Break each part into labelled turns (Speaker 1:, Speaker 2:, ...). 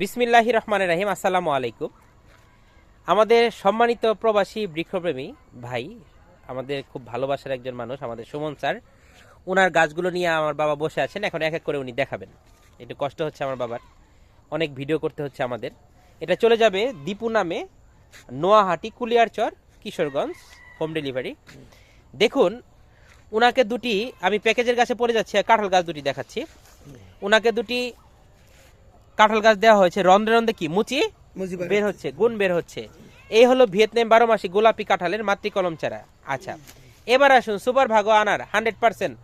Speaker 1: বিসমিল্লাহি রহমানের রাহিম, আসসালামু আলাইকুম। আমাদের সম্মানিত প্রবাসী বৃক্ষপ্রেমী ভাই, আমাদের খুব ভালোবাসার একজন মানুষ, আমাদের সুমন স্যার। ওনার গাছগুলো নিয়ে আমার বাবা বসে আছেন, এখন এক এক করে উনি দেখাবেন। একটু কষ্ট হচ্ছে আমার বাবার। অনেক ভিডিও করতে হচ্ছে আমাদের। এটা চলে যাবে দীপু নামে নোয়াহাটি কুলিয়ারচর, কিশোরগঞ্জ, হোম ডেলিভারি। দেখুন ওনাকে দুটি, আমি প্যাকেজের গাছে পড়ে যাচ্ছি আর কাঁঠাল গাছ দুটি দেখাচ্ছি। ওনাকে দুটি কাঁঠাল গাছ দেওয়া হয়েছে। রন্ধ্রে রন্ধ্রে কি? মুচি? বের হচ্ছে। গুণ বের হচ্ছে। এই হলো ভিয়েতনাম বারো মাসি গোলাপি কাঁঠালের মাতৃ কলম চারা। আচ্ছা এবার আসুন সুপার ভাগো আনার হান্ড্রেড পার্সেন্ট।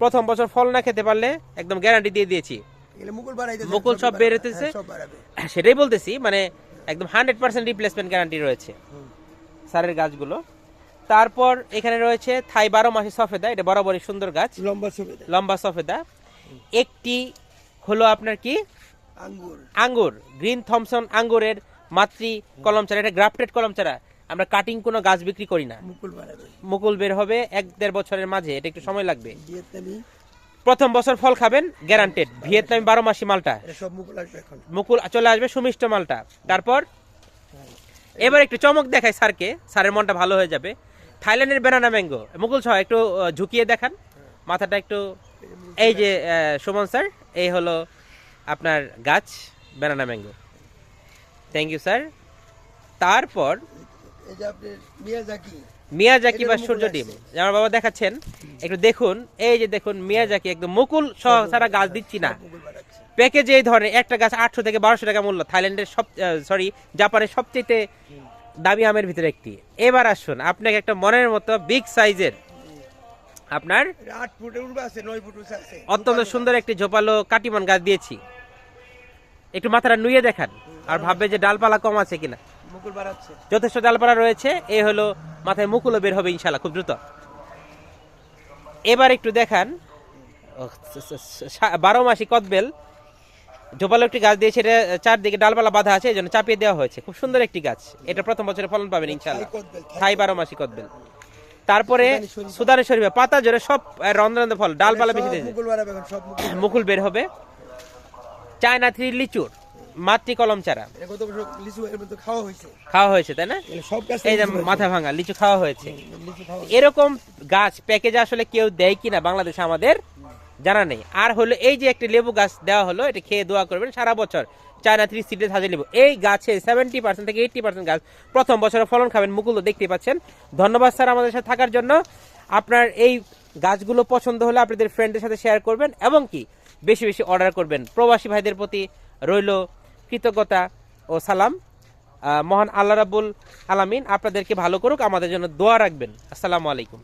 Speaker 1: প্রথম বছর ফল না খেতে পারলে একদম গ্যারান্টি দিয়ে দিয়েছি।
Speaker 2: মুকুল
Speaker 1: সব বের?
Speaker 2: সব বাড়াবে।
Speaker 1: সেটাই বলতেছি মানে একদম হান্ড্রেড পার্সেন্ট রিপ্লেসমেন্ট গ্যারান্টি রয়েছে। সারের গাছগুলো। তারপর এখানে রয়েছে থাই বারো মাসি সফেদা এটা বরাবরই সুন্দর গাছ।
Speaker 2: লম্বা সুবিধা
Speaker 1: লম্বা সফেদা। একটি হলো আপনার কি?
Speaker 2: আঙ্গুর।
Speaker 1: গ্রিন থমসন আঙ্গুরের মাতৃ কলম চারা এটা গ্রাফটেড কলম চারা। আমরা কাটিং কোনো গাছ বিক্রি করি না।
Speaker 2: মুকুল
Speaker 1: বের হবে। এক দেড় বছরের মাঝে এটা একটু সময় লাগবে। প্রথম বছর ফল খাবেন গ্যারান্টেড ভিয়েতনামি বারো মাসি মালটা।
Speaker 2: মুকুল
Speaker 1: চলে আসবে সুমিষ্ট মালটা। তারপর এবার একটু চমক দেখায় স্যারকে। স্যারের মনটা ভালো হয়ে যাবে। থাইল্যান্ডের বেনানা ম্যাঙ্গো। মুকুল সহ একটু ঝুঁকিয়ে দেখান। মাথাটা একটু এই যে সুমন স্যার এই হলো আপনার গাছ banana mango thank you sir তারপর
Speaker 2: এই যে আপনি মিয়াজাকি
Speaker 1: মিয়াজাকি বা সূর্য ডিম। আমার বাবা দেখাচ্ছেন। একটু দেখুন এই যে দেখুন মিয়াজাকি একদম মুকুল সহ সারা গাছ দিচ্ছি না। প্যাকেজে এই ধরনের একটা গাছ আটশো থেকে বারোশো টাকা মূল্য থাইল্যান্ডের সব সরি জাপানের সবচেয়ে দামি আমের ভিতরে একটি। এবার আসুন আপনাকে একটা মনের মতো বিগ সাইজের আপনার
Speaker 2: আট ফুটের আছে নয় ফুট আছে।
Speaker 1: অত্যন্ত সুন্দর একটি ঝোপালো কাটিমন গাছ দিয়েছি। একটু মাথাটা নুয়ে দেখান আর ভাববে যে ডালপালা কম আছে কিনা।
Speaker 2: মুকুল বাড়াচ্ছে।
Speaker 1: যথেষ্ট ডালপালা রয়েছে এ হলো মাথায় মুকুলও বের হবে ইনশাল্লাহ খুব দ্রুত। এবার একটু দেখান। বারো মাসি কদবেল। ঝোপালো একটি গাছ দিয়ে সেটা চারদিকে ডালপালা বাঁধা আছে এই জন্য চাপিয়ে দেওয়া হয়েছে। খুব সুন্দর একটি গাছ এটা প্রথম বছরে ফলন পাবেন ইনশাল্লাহ
Speaker 2: থাই
Speaker 1: বারো মাসি কদবেল। তারপরে
Speaker 2: সুদানি শরীফা।
Speaker 1: পাতা জোরে সব রন্ধ্র ফল ডালপালা বেশি
Speaker 2: মুকুল
Speaker 1: বের হবে। চায়না থ্রি লিচুর মাতৃ কলম চারা।
Speaker 2: খাওয়া হয়েছে।
Speaker 1: তাই না? এই যে মাথা ভাঙা লিচু খাওয়া হয়েছে। এরকম গাছ প্যাকেজে আসলে কেউ দেয় কিনা বাংলাদেশে আমাদের জানা নেই। আর হলো এই যে একটা লেবু গাছ দেওয়া হলো এটা খেয়ে দোয়া করবেন সারা বছর চায়না থ্রি সিডের হাজার লেবু। এই গাছে সেভেন্টি পার্সেন্ট থেকে এইটটি পার্সেন্ট গাছ প্রথম বছরে ফলন খাবেন মুকুল তো দেখতে পাচ্ছেন। ধন্যবাদ স্যার আমাদের সাথে থাকার জন্য। আপনার এই গাছগুলো পছন্দ হলে আপনাদের ফ্রেন্ডের সাথে শেয়ার করবেন এবং কি বেশি বেশি অর্ডার করবেন। প্রবাসী ভাইদের প্রতি রইল কৃতজ্ঞতা ও সালাম। মহান আল্লাহ রাবুল আলামিন আপনাদেরকে ভালো করুক, আমাদের জন্য দোয়া রাখবেন। আসসালামু আলাইকুম।